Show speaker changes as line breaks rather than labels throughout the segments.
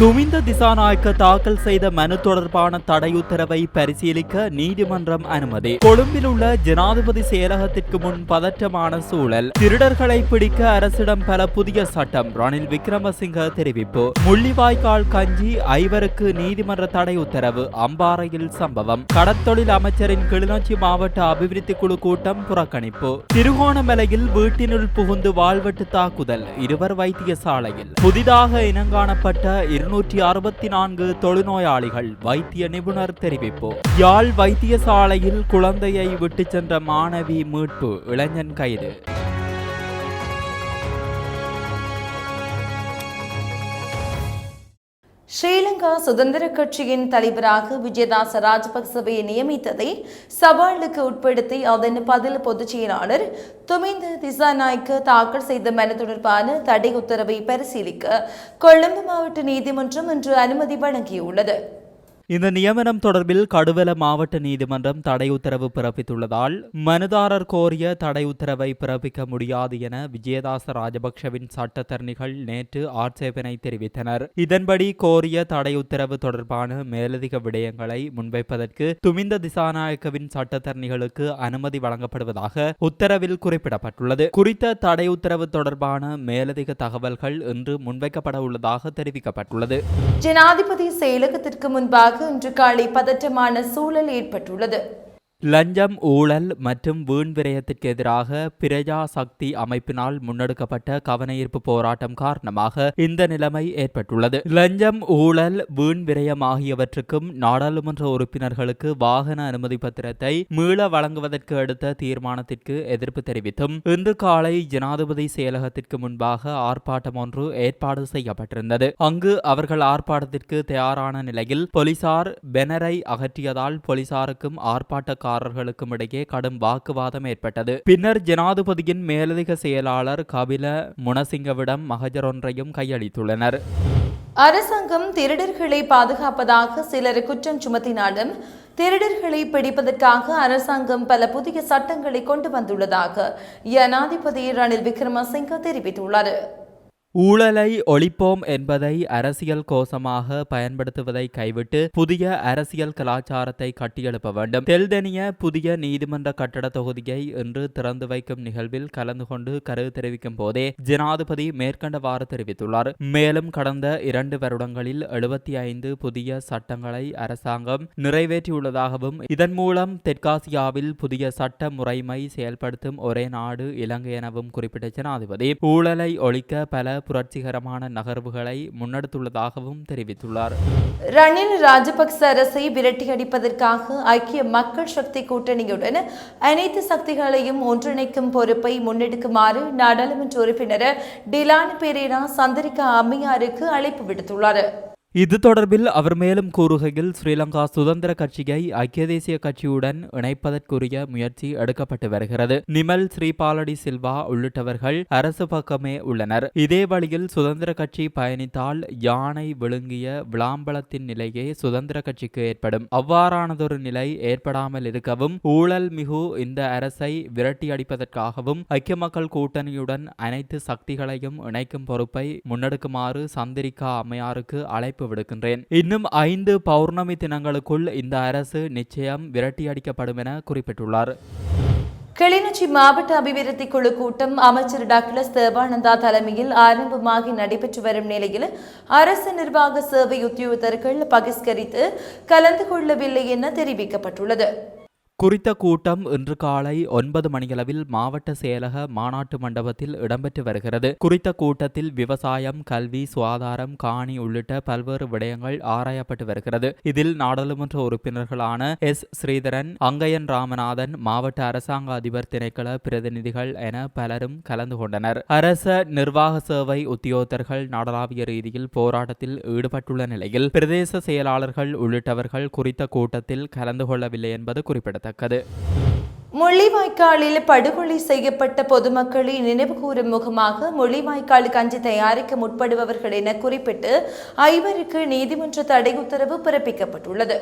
துமிந்த திசாநாயக்க தாக்கல் செய்த மனு தொடர்பான தடை உத்தரவை பரிசீலிக்க நீதிமன்றம் அனுமதி. கொழும்பில் உள்ள ஜனாதிபதி செயலகத்திற்கு முன் பதற்றமான சூழல். திருடர்களை பிடிக்க அரசிடம் பல புதிய சட்டம் ரணில் விக்ரமசிங்க தெரிவிப்பு. முள்ளிவாய்க்கால் கஞ்சி ஐவருக்கு நீதிமன்ற தடை உத்தரவு அம்பாறையில் சம்பவம். கடத்தொழில் அமைச்சரின் கிளிநொச்சி மாவட்ட அபிவிருத்தி குழு கூட்டம் புறக்கணிப்பு. திருகோணமலையில் வீட்டினுள் புகுந்து வாழ்வெட்டு தாக்குதல் இருவர் வைத்தியசாலையில். புதிதாக இனங்காணப்பட்ட இருநூற்றி அறுபத்தி நான்கு தொழுநோயாளிகள் வைத்திய நிபுணர் தெரிவிப்பு. யாழ் வைத்தியசாலையில் குழந்தையை விட்டுச் சென்ற மாணவி மீட்பு இளைஞன் கைது.
ஸ்ரீலங்கா சுதந்திர கட்சியின் தலைவராக விஜயதாச ராஜபக்சவை நியமித்ததை சவாலுக்கு உட்படுத்தி அதன் பதில் பொதுச் செயலாளர் துமிந்த திசாநாய்க்கு தாக்கல் செய்த மனு தொடர்பான தடை உத்தரவை பரிசீலிக்க கொழும்பு மாவட்ட நீதிமன்றம் இன்று அனுமதி வழங்கியுள்ளது.
இந்த நியமனம் தொடர்பில் கடுவல மாவட்ட நீதிமன்றம் தடை உத்தரவு பிறப்பித்துள்ளதால் மனுதாரர் கோரிய தடை உத்தரவை பிறப்பிக்க முடியாது என விஜயதாச ராஜபக்ஷவின் சட்டத்தரணிகள் நேற்று ஆட்சேபனை தெரிவித்தனர். இதன்படி கோரிய தடை உத்தரவு தொடர்பான மேலதிக விடயங்களை முன்வைப்பதற்கு துமிந்த திசாநாயக்கவின் சட்டத்தரணிகளுக்கு அனுமதி வழங்கப்படுவதாக உத்தரவில் குறிப்பிடப்பட்டுள்ளது. குறித்த தடை உத்தரவு தொடர்பான மேலதிக தகவல்கள் இன்று முன்வைக்கப்பட உள்ளதாக தெரிவிக்கப்பட்டுள்ளது.
ஜனாதிபதி செயலகத்திற்கு முன்பாக இன்று காலை பதற்றமான சூழல் ஏற்பட்டுள்ளது.
லஞ்சம் ஊழல் மற்றும் வீண் விரயத்திற்கு எதிராக பிரஜா சக்தி அமைப்பினால் முன்னெடுக்கப்பட்ட கவனஈர்ப்பு போராட்டம் காரணமாக இந்த நிலைமை ஏற்பட்டுள்ளது. லஞ்சம் ஊழல் வீண் விரயம் ஆகியவற்றுக்கும் நாடாளுமன்ற உறுப்பினர்களுக்கு வாகன அனுமதி பத்திரத்தை மீள வழங்குவதற்கு எடுத்த தீர்மானத்திற்கு எதிர்ப்பு தெரிவித்தும் இன்று காலை ஜனாதிபதி செயலகத்திற்கு முன்பாக ஆர்ப்பாட்டம் ஒன்று ஏற்பாடு செய்யப்பட்டிருந்தது. அங்கு அவர்கள் ஆர்ப்பாட்டத்திற்கு தயாரான நிலையில் போலீசார் பெனரை அகற்றியதால் போலீசாருக்கும் ஆர்ப்பாட்டக்காரர்களுக்கும் இடையே கடும் வாக்குவாதம் ஏற்பட்டது. பின்னர் ஜனாதிபதியின் மேலதிக செயலாளர் கபில முனசிங்கவிடம் மகஜர் ஒன்றையும் கையளித்துள்ளனர்.
அரசாங்கம் திருடர்களை பாதுகாப்பதாக சிலர் குற்றம் சுமத்தினாலும் திருடர்களை பிடிப்பதற்காக அரசாங்கம் பல புதிய சட்டங்களை கொண்டு வந்துள்ளதாக ஜனாதிபதி ரணில் விக்ரமசிங்க தெரிவித்துள்ளார்.
ஊழலை ஒழிப்போம் என்பதை அரசியல் கோஷமாக பயன்படுத்துவதை கைவிட்டு புதிய அரசியல் கலாச்சாரத்தை கட்டியெழுப்ப வேண்டும். தெல்தெனிய புதிய நீதிமன்ற கட்டட தொகுதியை இன்று திறந்து வைக்கும் நிகழ்வில் கலந்து கொண்டு கருத்து தெரிவிக்கும் போதே ஜனாதிபதி மேற்கண்டவாறு தெரிவித்துள்ளார். மேலும் கடந்த இரண்டு வருடங்களில் எழுபத்தி ஐந்து புதிய சட்டங்களை அரசாங்கம் நிறைவேற்றியுள்ளதாகவும் இதன் மூலம் தெற்காசியாவில் புதிய சட்ட முறைமை செயல்படுத்தும் ஒரே நாடு இலங்கை எனவும் குறிப்பிட்ட ஜனாதிபதி. ஊழலை ஒழிக்க பல புரட்சிகரமான நகர்வுகளை முன்னெடுத்துள்ளதாகவும் தெரிவித்துள்ளார்.
ரணில் ராஜபக்ச அரசை விரட்டியடிப்பதற்காக ஐக்கிய மக்கள் சக்தி கூட்டணியுடன் அனைத்து சக்திகளையும் ஒன்றிணைக்கும் பொறுப்பை முன்னெடுக்குமாறு நாடாளுமன்ற உறுப்பினர் டிலான் பெரேரா சந்திரிகா அம்மையாருக்கு அழைப்பு விடுத்துள்ளார்.
இது தொடர்பில் அவர் மேலும் கூறுகையில் ஸ்ரீலங்கா சுதந்திர கட்சியை ஐக்கிய தேசிய கட்சியுடன் இணைப்பதற்குரிய முயற்சி எடுக்கப்பட்டு வருகிறது. நிமல் ஸ்ரீபாலடி சில்வா உள்ளிட்டவர்கள் அரசு பக்கமே உள்ளனர். இதே வழியில் சுதந்திர கட்சி பயணித்தால் யானை விழுங்கிய விளாம்பலத்தின் நிலையே சுதந்திர கட்சிக்கு ஏற்படும். அவ்வாறானதொரு நிலை ஏற்படாமல் இருக்கவும் ஊழல் மிகு இந்த அரசை விரட்டி அடிப்பதற்காகவும் ஐக்கிய மக்கள் கூட்டணியுடன் அனைத்து சக்திகளையும் இணைக்கும் பொறுப்பை முன்னெடுக்குமாறு சந்திரிகா அம்மையாருக்கு அழைப்பு அழைப்பு விடுக்கின்றேன். இன்னும் ஐந்து பௌர்ணமி தினங்களுக்குள் இந்த அரசு நிச்சயம் விரட்டியடிக்கப்படும் என குறிப்பிட்டுள்ளார்.
கிளிநொச்சி மாவட்ட அபிவிருத்தி குழு கூட்டம் அமைச்சர் டாக்டர் தேவானந்தா தலைமையில் ஆரம்பமாகி நடைபெற்று வரும் நிலையில் அரசு நிர்வாக சேவை உத்தியோகத்தர்கள் பகிஸ்கரித்து கலந்து கொள்ளவில்லை என தெரிவிக்கப்பட்டுள்ளது.
குறித்த கூட்டம் இன்று காலை ஒன்பது மணியளவில் மாவட்ட செயலக மாநாட்டு மண்டபத்தில் இடம்பெற்று வருகிறது. குறித்த கூட்டத்தில் விவசாயம் கல்வி சுகாதாரம் காணி உள்ளிட்ட பல்வேறு விடயங்கள் ஆராயப்பட்டு வருகிறது. இதில் நாடாளுமன்ற உறுப்பினர்களான எஸ். ஸ்ரீதரன் அங்கையன் ராமநாதன் மாவட்ட அரசாங்க அதிபர் திணைக்கள பிரதிநிதிகள் என பலரும் கலந்து கொண்டனர். அரச நிர்வாக சேவை உத்தியோகத்தர்கள் நாடளாவிய ரீதியில் போராட்டத்தில் ஈடுபட்டுள்ள நிலையில் பிரதேச செயலாளர்கள் உள்ளிட்டவர்கள் குறித்த கூட்டத்தில் கலந்து கொள்ளவில்லை என்பது குறிப்பிடத்தக்கது. குறிப்பிடத்தக்கது
முள்ளிவாய்க்காலில் படுகொலை செய்யப்பட்ட பொதுமக்களை நினைவுகூரும் முகமாக முள்ளிவாய்க்கால் கஞ்சி தயாரிக்க முற்படுபவர்கள் என குறிப்பிட்டு ஐவருக்கு நீதிமன்ற தடை உத்தரவு பிறப்பிக்கப்பட்டுள்ளது.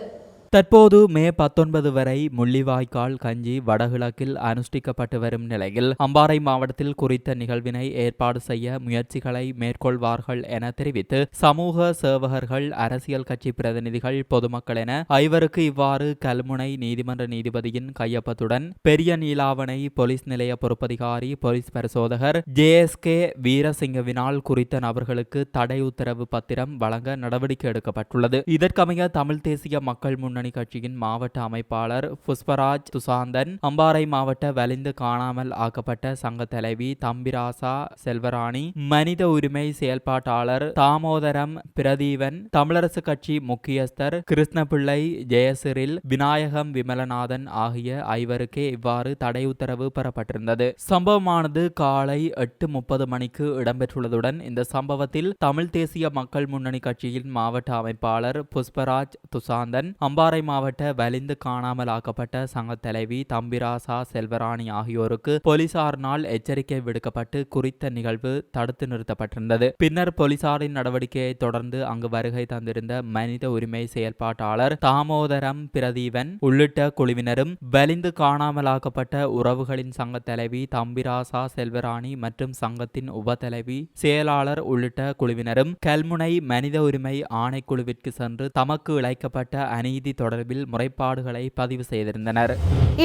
தற்போது மே பத்தொன்பது வரை முள்ளிவாய்க்கால் கஞ்சி வடகிழக்கில் அனுஷ்டிக்கப்பட்டு வரும் நிலையில் அம்பாறை மாவட்டத்தில் குறித்த நிகழ்வினை ஏற்பாடு செய்ய முயற்சிகளை மேற்கொள்வார்கள் என தெரிவித்து சமூக சேவகர்கள் அரசியல் கட்சி பிரதிநிதிகள் பொதுமக்கள் என ஐவருக்கு இவ்வாறு கல்முனை நீதிமன்ற நீதிபதியின் கையொப்பத்துடன் பெரிய நீலாவணை போலீஸ் நிலைய பொறுப்பதிகாரி போலீஸ் பரிசோதகர் ஜேஎஸ்கே வீரசிங்கவினால் குறித்த நபர்களுக்கு தடை உத்தரவு பத்திரம் வழங்க நடவடிக்கை எடுக்கப்பட்டுள்ளது. இதற்கமைய தமிழ் தேசிய மக்கள் முன்னணி கட்சியின் மாவட்ட அமைப்பாளர் புஷ்பராஜ் துசாந்தன் அம்பாறை மாவட்ட வலிந்து காணாமல் ஆக்கப்பட்ட சங்க தலைவி தம்பிராசா செல்வராணி மனித உரிமை செயல்பாட்டாளர் தாமோதரம் பிரதீவன் தமிழரசு கட்சி முக்கியஸ்தர் கிருஷ்ணபிள்ளை ஜெயசிறில் விநாயகம் விமலநாதன் ஆகிய ஐவருக்கே இவ்வாறு தடை உத்தரவு பெறப்பட்டிருந்தது. சம்பவமானது காலை எட்டு முப்பது மணிக்கு இடம்பெற்றுள்ளதுடன் இந்த சம்பவத்தில் தமிழ் தேசிய மக்கள் முன்னணி கட்சியின் மாவட்ட அமைப்பாளர் புஷ்பராஜ் துசாந்தன் அம்பாறை மாவட்ட வலிந்து காணாமல் ஆக்கப்பட்ட சங்க தலைவி தம்பிராசா செல்வராணி ஆகியோருக்கு போலீசாரினால் எச்சரிக்கை விடுக்கப்பட்டு குறித்த நிகழ்வு தடுத்து நிறுத்தப்பட்டிருந்தது. பின்னர் போலீசாரின் நடவடிக்கையை தொடர்ந்து அங்கு வருகை தந்திருந்த மனித உரிமை செயல்பாட்டாளர் தாமோதரம் பிரதீவன் உள்ளிட்ட குழுவினரும் வலிந்து காணாமலாக்கப்பட்ட உறவுகளின் சங்க தலைவி தம்பிராசா செல்வராணி மற்றும் சங்கத்தின் உப தலைவி செயலாளர் உள்ளிட்ட குழுவினரும் கல்முனை மனித உரிமை ஆணைக்குழுவிற்கு சென்று தமக்கு இழைக்கப்பட்ட அநீதி தொடர்பில் முறைப்பாடுகளை பதிவு செய்திருந்தனர்.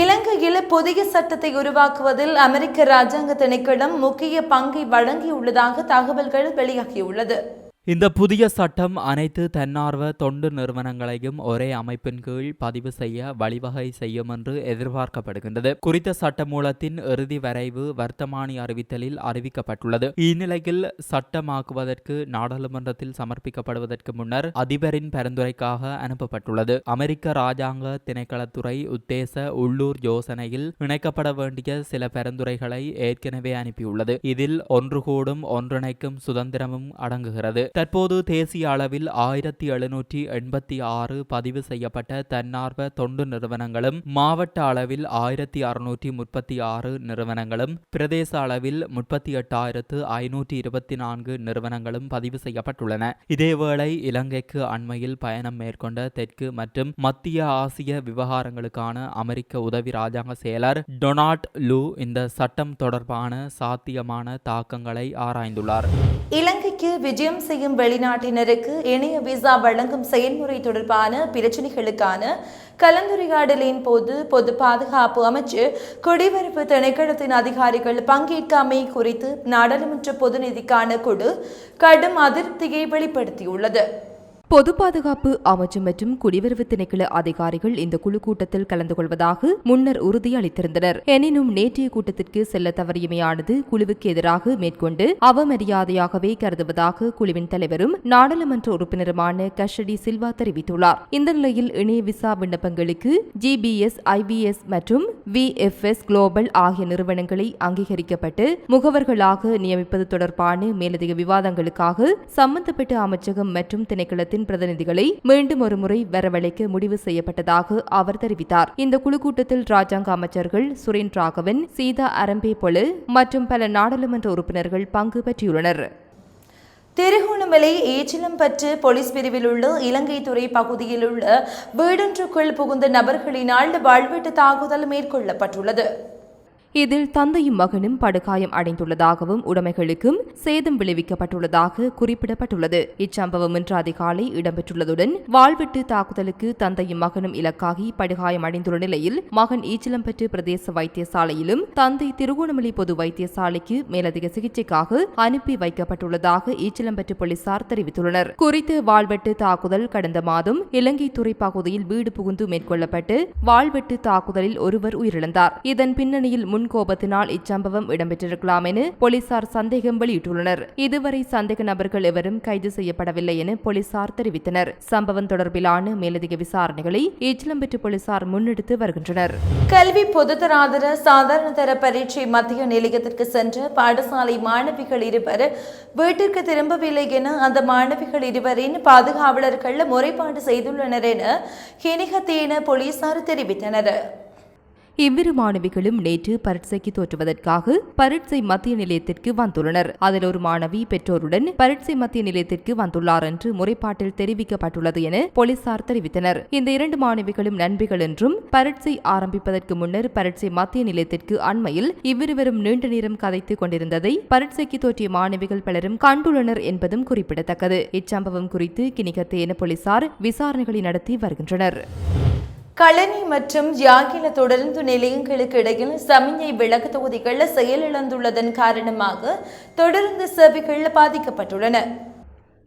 இலங்கையில் புதிய சட்டத்தை உருவாக்குவதில் அமெரிக்க ராஜாங்க திணைக்களம் முக்கிய பங்கை வழங்கியுள்ளதாக தகவல்கள் வெளியாகியுள்ளது.
இந்த புதிய சட்டம் அனைத்து தன்னார்வ தொண்டு நிறுவனங்களையும் ஒரே அமைப்பின் கீழ் பதிவு செய்ய வழிவகை செய்யும் என்று எதிர்பார்க்கப்படுகின்றது. குறித்த சட்டமூலத்தின் இறுதி வரைவு வர்த்தமானி அறிவித்தலில் அறிவிக்கப்பட்டுள்ளது. இந்நிலையில் சட்டமாக்குவதற்கு நாடாளுமன்றத்தில் சமர்ப்பிக்கப்படுவதற்கு முன்னர் அதிபரின் பரிந்துரைக்காக அனுப்பப்பட்டுள்ளது. அமெரிக்க ராஜாங்க திணைக்களத்துறை உத்தேச உள்ளூர் யோசனையில் இணைக்கப்பட வேண்டிய சில பரிந்துரைகளை ஏற்கனவே அனுப்பியுள்ளது. இதில் ஒன்று கூடும் ஒன்றிணைக்கும் சுதந்திரமும் அடங்குகிறது. தற்போது தேசிய அளவில் ஆயிரத்தி எழுநூற்றி எண்பத்தி ஆறு பதிவு செய்யப்பட்ட தன்னார்வ தொண்டு நிறுவனங்களும் மாவட்ட அளவில் ஆயிரத்தி அறுநூற்றி முப்பத்தி ஆறு நிறுவனங்களும் பிரதேச அளவில் முப்பத்தி எட்டாயிரத்து ஐநூற்றி இருபத்தி நான்கு நிறுவனங்களும் பதிவு செய்யப்பட்டுள்ளன. இதேவேளை இலங்கைக்கு அண்மையில் பயணம் மேற்கொண்ட தெற்கு மற்றும் மத்திய ஆசிய விவகாரங்களுக்கான அமெரிக்க உதவி ராஜாங்க செயலர் டொனால்ட் லூ இந்த சட்டம் தொடர்பான சாத்தியமான தாக்கங்களை ஆராய்ந்துள்ளார்.
இலங்கைக்கு விஜயம் செய்யும் வெளிநாட்டினருக்கு இணைய விசா வழங்கும் செயல்முறை தொடர்பான பிரச்சினைகளுக்கான கலந்துரையாடலின் போது பொது பாதுகாப்பு அமைச்சு குடிவரவு திணைக்களத்தின் அதிகாரிகள் பங்கேற்காமை குறித்து நாடாளுமன்ற பொதுநிதிக்கான குழு கடும் அதிருப்தியை வெளிப்படுத்தியுள்ளது.
பொது பாதுகாப்பு அமைச்சு மற்றும் குடிவரவு திணைக்கள அதிகாரிகள் இந்த குழு கூட்டத்தில் கலந்து கொள்வதாக முன்னர் உறுதியளித்திருந்தனர் எனினும் நேற்றைய கூட்டத்திற்கு செல்ல தவறியமையானது குழுவுக்கு எதிராக மேற்கொண்டு அவமரியாதையாகவே கருதுவதாக குழுவின் தலைவரும் நாடாளுமன்ற உறுப்பினருமான கஷடி சில்வா தெரிவித்துள்ளார். இந்த நிலையில் இணைய விசா விண்ணப்பங்களுக்கு ஜிபிஎஸ் ஐபிஎஸ் மற்றும் விஎஃப்எஸ் குளோபல் ஆகிய நிறுவனங்களை அங்கீகரிக்கப்பட்டு முகவர்களாக நியமிப்பது தொடர்பான மேலதிக விவாதங்களுக்காக சம்பந்தப்பட்ட அமைச்சகம் மற்றும் திணைக்களத்தில் சங்கத்தின் பிரதிநிதிகளை மீண்டும் ஒருமுறை வரவழைக்க முடிவு செய்யப்பட்டதாக அவர் தெரிவித்தார். இந்த குழு கூட்டத்தில் ராஜாங்க அமைச்சர்கள் சுரேன் ராகவன் சீதா அரம்பே பொலு மற்றும் பல நாடாளுமன்ற உறுப்பினர்கள் பங்கு பற்றியுள்ளனர்
திருகோணமலை ஏச்சிலம்பற்று போலீஸ் பிரிவில் உள்ள இலங்கை துறை பகுதியில் உள்ள வீடொன்றுக்குள் புகுந்த நபர்களினால் வாழ்வீட்டு தாக்குதல் மேற்கொள்ளப்பட்டுள்ளது.
இதில் தந்தையும் மகனும் படுகாயம் அடைந்துள்ளதாகவும் உடைமைகளுக்கும் சேதம் விளைவிக்கப்பட்டுள்ளதாக குறிப்பிடப்பட்டுள்ளது. இச்சம்பவம் இன்று அதிகாலை இடம்பெற்றுள்ளதுடன் வாழ்விட்டு தாக்குதலுக்கு தந்தையும் மகனும் இலக்காகி படுகாயம் அடைந்துள்ள நிலையில் மகன் ஈச்சிலம்பற்று பிரதேச வைத்தியசாலையிலும் தந்தை திருகோணமலை பொது வைத்தியசாலைக்கு மேலதிக சிகிச்சைக்காக அனுப்பி வைக்கப்பட்டுள்ளதாக ஈச்சிலம்பற்று போலீசார் தெரிவித்துள்ளனர். குறித்த வாழ்வெட்டு தாக்குதல் கடந்த மாதம் இலங்கை துறை பகுதியில் வீடு புகுந்து மேற்கொள்ளப்பட்டு வாழ்வெட்டு தாக்குதலில் ஒருவர் உயிரிழந்தார். இதன் பின்னணியில் முன் கோபத்தினால் இச்சம்பவம் இடம்பெற்றிருக்கலாம் என போலீசார் சந்தேகம் வெளியிட்டுள்ளனர். இதுவரை சந்தேக நபர்கள் எவரும் கைது செய்யப்படவில்லை என போலீசார் தெரிவித்தனர். சம்பவம் தொடர்பிலான மேலதிக விசாரணைகளை ஈச்சிலம்பெற்று போலீசார் முன்னெடுத்து வருகின்றனர்.
கல்வி பொதுத்தராதர சாதாரண தர பரீட்சை மத்திய நிலையத்திற்கு சென்ற பாடசாலை மாணவிகள் இருவர் வீட்டிற்கு திரும்பவில்லை என அந்த மாணவிகள் இருவரின் பாதுகாவலர்கள் முறைப்பாடு செய்துள்ளனர் என கிணிகத்தேன போலீசார் தெரிவித்தனர்.
இவ்விரு மாணவிகளும் நேற்று பரீட்சைக்கு தோற்றுவதற்காக பரீட்சை மத்திய நிலையத்திற்கு வந்துள்ளனர். அதில் ஒரு மாணவி பெற்றோருடன் பரீட்சை மத்திய நிலையத்திற்கு வந்துள்ளார் என்று முறைப்பாட்டில் தெரிவிக்கப்பட்டுள்ளது என போலீசார் தெரிவித்தனர். இந்த இரண்டு மாணவிகளும் நண்பிகள் என்றும் பரீட்சை ஆரம்பிப்பதற்கு முன்னர் பரீட்சை மத்திய நிலையத்திற்கு அண்மையில் இவ்விருவரும் நீண்ட நேரம் கதைத்துக் கொண்டிருந்ததை பரீட்சைக்கு தோற்றிய மாணவிகள் பலரும் கண்டுள்ளனர் என்பதும் குறிப்பிடத்தக்கது. இச்சம்பவம் குறித்து கிணிகத்தேன போலீசார் விசாரணைகளை நடத்தி வருகின்றனர்.
களனி மற்றும் யாகில தொடருந்து நிலையங்களுக்கு இடையில் சமிஞ்சை விளக்கு தொகுதிகள் செயலிழந்துள்ளதன் காரணமாக தொடருந்து சேவைகள் பாதிக்கப்பட்டுள்ளன.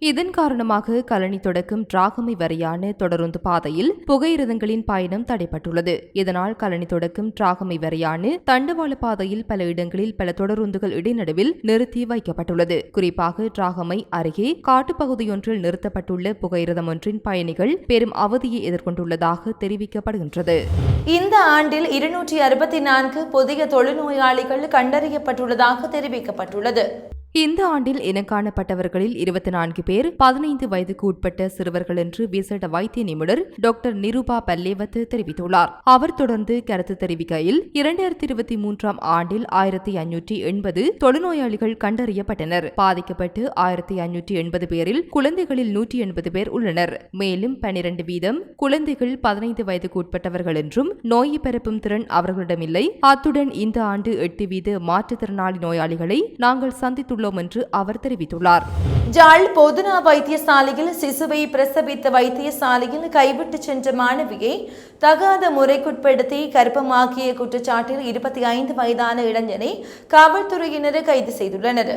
இதன் காரணமாக கலனி தொடக்கம் டிராகமை வரையான தொடருந்து பாதையில் புகையிரதங்களின் பயணம் தடைப்பட்டுள்ளது இதனால் கலனி தொடக்கம் டிராகமை வரையான தண்டவாள பாதையில் பல இடங்களில் பல தொடருந்துகள் இடைநடுவில் நிறுத்தி வைக்கப்பட்டுள்ளது. குறிப்பாக டிராகமை அருகே காட்டுப்பகுதியொன்றில் நிறுத்தப்பட்டுள்ள புகையிரதம் ஒன்றின் பயணிகள் பெரும் அவதியை எதிர்கொண்டுள்ளதாக தெரிவிக்கப்படுகின்றது.
இந்த ஆண்டில் இருநூற்றி அறுபத்தி நான்கு புதிய தொழுநோயாளிகள் கண்டறியப்பட்டுள்ளதாக தெரிவிக்கப்பட்டுள்ளது.
இந்த ஆண்டில் இனங்காணப்பட்டவர்களில் இருபத்தி நான்கு பேர் பதினைந்து வயதுக்கு உட்பட்ட சிறுவர்கள் என்று விசேட வைத்திய நிபுணர் டாக்டர் நிருபா பல்லேவத் தெரிவித்துள்ளார். அவர் தொடர்ந்து கருத்து தெரிவிக்கையில் இரண்டாயிரத்தி இருபத்தி மூன்றாம் ஆண்டில் ஆயிரத்தி ஐநூற்றி எண்பது தொழுநோயாளிகள் கண்டறியப்பட்டனர். பாதிக்கப்பட்டு ஆயிரத்தி ஐநூற்றி எண்பது பேரில் குழந்தைகளில் நூற்றி எண்பது பேர் உள்ளனர். மேலும் பனிரெண்டு வீதம் குழந்தைகள் பதினைந்து வயதுக்கு உட்பட்டவர்கள் என்றும் நோயை பரப்பும் திறன் அவர்களிடமில்லை. அத்துடன் இந்த ஆண்டு எட்டு வீத மாற்றுத்திறனாளி நோயாளிகளை நாங்கள் சந்தித்துள்ளோம் என்று அவர் தெரிவித்துள்ளார்.
ஜாழ் பொதுனா வைத்தியசாலையில் சிசுவை பிரசவித்த வைத்தியசாலையில் கைவிட்டு சென்ற மாணவியை தகாத முறைக்குட்படுத்தி கர்ப்பமாக்கிய குற்றச்சாட்டில் இருபத்தி ஐந்து வயதான இளைஞனை காவல்துறையினர் கைது செய்துள்ளனர்.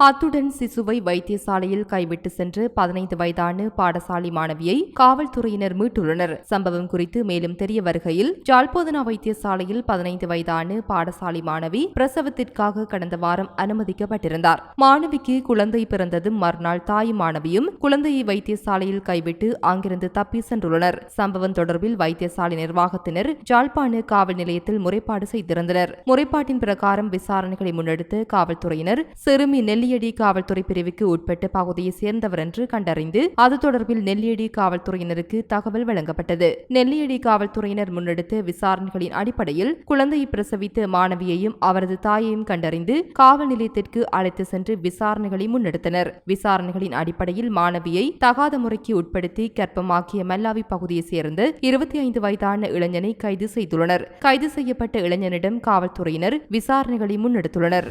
அத்துடன் சிசுவை வைத்தியசாலையில் கைவிட்டு சென்று பதினைந்து வயதான பாடசாலை மாணவியை காவல்துறையினர் மீட்டுள்ளனர். சம்பவம் குறித்து மேலும் தெரிய வருகையில் ஜால்போதனா வைத்தியசாலையில் பதினைந்து வயதான பாடசாலை மாணவி பிரசவத்திற்காக கடந்த வாரம் அனுமதிக்கப்பட்டிருந்தார். மாணவிக்கு குழந்தை பிறந்ததும் மறுநாள் தாயும் மாணவியும் குழந்தையை வைத்தியசாலையில் கைவிட்டு அங்கிருந்து தப்பி சென்றுள்ளனர். சம்பவம் தொடர்பில் வைத்தியசாலை நிர்வாகத்தினர் ஜாழ்ப்பாண காவல் நிலையத்தில் முறைப்பாடு செய்திருந்தனர். முறைப்பாட்டின் பிரகாரம் விசாரணைகளை முன்னெடுத்த காவல்துறையினர் சிறுமி நெல்லியடி காவல்துறை பிரிவுக்கு உட்பட்ட பகுதியை சேர்ந்தவர் என்று கண்டறிந்து அது தொடர்பில் நெல்லியடி காவல்துறையினருக்கு தகவல் வழங்கப்பட்டது. நெல்லியடி காவல்துறையினர் முன்னெடுத்த விசாரணைகளின் அடிப்படையில் குழந்தையை பிரசவித்த மாணவியையும் அவரது தாயையும் கண்டறிந்து காவல் நிலையத்திற்கு அழைத்து சென்று விசாரணைகளை முன்னெடுத்தனர். விசாரணைகளின் அடிப்படையில் மாணவியை தகாத முறைக்கு உட்படுத்தி கர்ப்பமாக்கிய மல்லாவி பகுதியை சேர்ந்த இருபத்தி ஐந்து வயதான இளைஞனை கைது செய்துள்ளனர். கைது செய்யப்பட்ட இளைஞனிடம் காவல்துறையினர் விசாரணைகளை முன்னெடுத்துள்ளனர்.